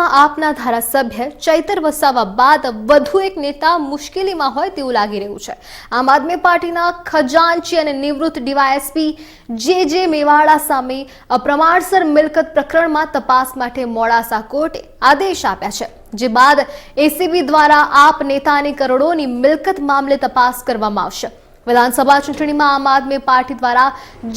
અમદાવાદમાં આપના ધારાસભ્ય ચૈતર વસાવા બાદ વધુ એક નેતા મુશ્કેલીમાં હોય તેવું લાગી રહ્યું છે. આમ આદમી પાર્ટીના ખજાનચી અને નિવૃત્ત ડીવાયએસપી જે જે મેવાડા સામે અપ્રમાણસર મિલકત પ્રકરણમાં તપાસ માટે મોડાસા કોર્ટે આદેશ આપ્યા છે, જે બાદ એસીબી દ્વારા આપ નેતાની કરોડોની મિલકત મામલે તપાસ કરવામાં આવશે. વિધાનસભા ચૂંટણીમાં આમ આદમી પાર્ટી દ્વારા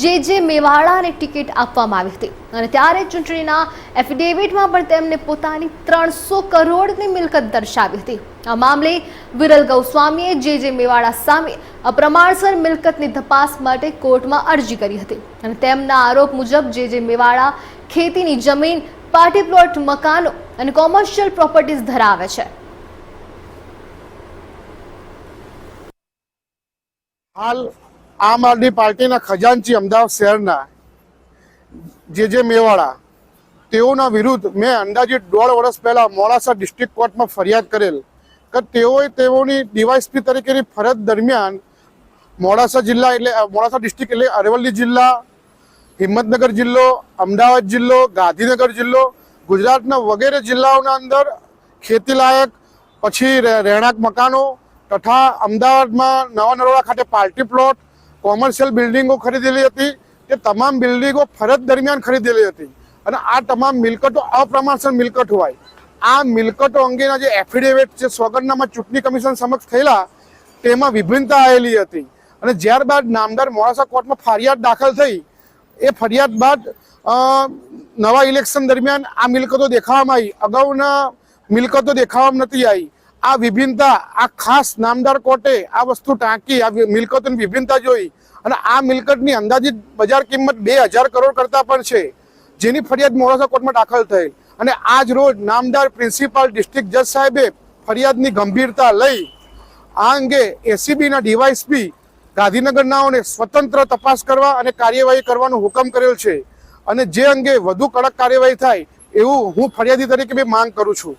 જે જે મેવાડાને ટિકિટ આપવામાં આવી હતી. અને ત્યારે ચૂંટણીના એફિડેવિટમાં પણ તેમને પોતાની ત્રણસો કરોડની મિલકત દર્શાવી હતી. આ મામલે વિરલ ગૌસ્વામીએ જે જે મેવાડા સામે અપ્રમાણસર મિલકતની તપાસ માટે કોર્ટમાં અરજી કરી હતી. અને તેમના આરોપ મુજબ જે જે મેવાડા ખેતીની જમીન, પાર્ટી પ્લોટ, મકાનો અને કોમર્શિયલ પ્રોપર્ટીઝ ધરાવે છે. હાલ આમ આદમી પાર્ટીના ખજાનચી અમદાવાદ શહેરના જે જે મેવાડા, તેઓના વિરુદ્ધ મેં અંદાજિત દોઢ વર્ષ પહેલા મોડાસા ડિસ્ટ્રિક્ટ કોર્ટમાં ફરિયાદ કરેલ. કે તેઓએ તેઓની ડીવાયસપી તરીકેની ફરજ દરમિયાન મોડાસા જિલ્લા એટલે મોડાસા ડિસ્ટ્રિક્ટ એટલે અરવલ્લી જિલ્લા, હિંમતનગર જિલ્લો, અમદાવાદ જિલ્લો, ગાંધીનગર જિલ્લો, ગુજરાતના વગેરે જિલ્લાઓના અંદર ખેતીલાયક, પછી રહે- રહેણાંક મકાનો તથા અમદાવાદમાં નવા નરોડા ખાતે પાર્ટી પ્લોટ, કોમર્શિયલ બિલ્ડિંગો ખરીદેલી હતી, તે તમામ બિલ્ડિંગો ફરજ દરમિયાન ખરીદેલી હતી. અને આ તમામ મિલકતો અપ્રમાણસર મિલકત હોય. આ મિલકતો અંગેના જે એફિડેવિટ જે સોગંદનામા ચૂંટણી કમિશન સમક્ષ થયેલા, તેમાં વિભિન્નતા આવેલી હતી. અને ત્યારબાદ નામદાર મોડાસા કોર્ટમાં ફરિયાદ દાખલ થઈ. એ ફરિયાદ બાદ નવા ઇલેક્શન દરમિયાન આ મિલકતો દેખાવામાં આવી. અગાઉના મિલકતો દેખાવામાં નથી આવી. આ વિભિન્નતા, આ ખાસ નામદાર કોર્ટે આ વસ્તુ ટાંકી, આ મિલકતોની વિભિન્નતા જોઈ. અને આ મિલકતની અંદાજિત બજાર કિંમત બે હજાર કરોડ કરતાં પણ છે, જેની ફરિયાદ મોડાસા કોર્ટમાં દાખલ થઈ અને આજ રોજ નામદાર પ્રિન્સિપાલ ડિસ્ટ્રિક્ટ જજ સાહેબે ફરિયાદની ગંભીરતા લઈ, આ અંગે એસીબીના ડીવાયસપી ગાંધીનગરનાઓને સ્વતંત્ર તપાસ કરવા અને કાર્યવાહી કરવાનો હુકમ કરેલ છે. અને જે અંગે વધુ કડક કાર્યવાહી થાય, એવું હું ફરિયાદી તરીકે બી માંગ કરું છું.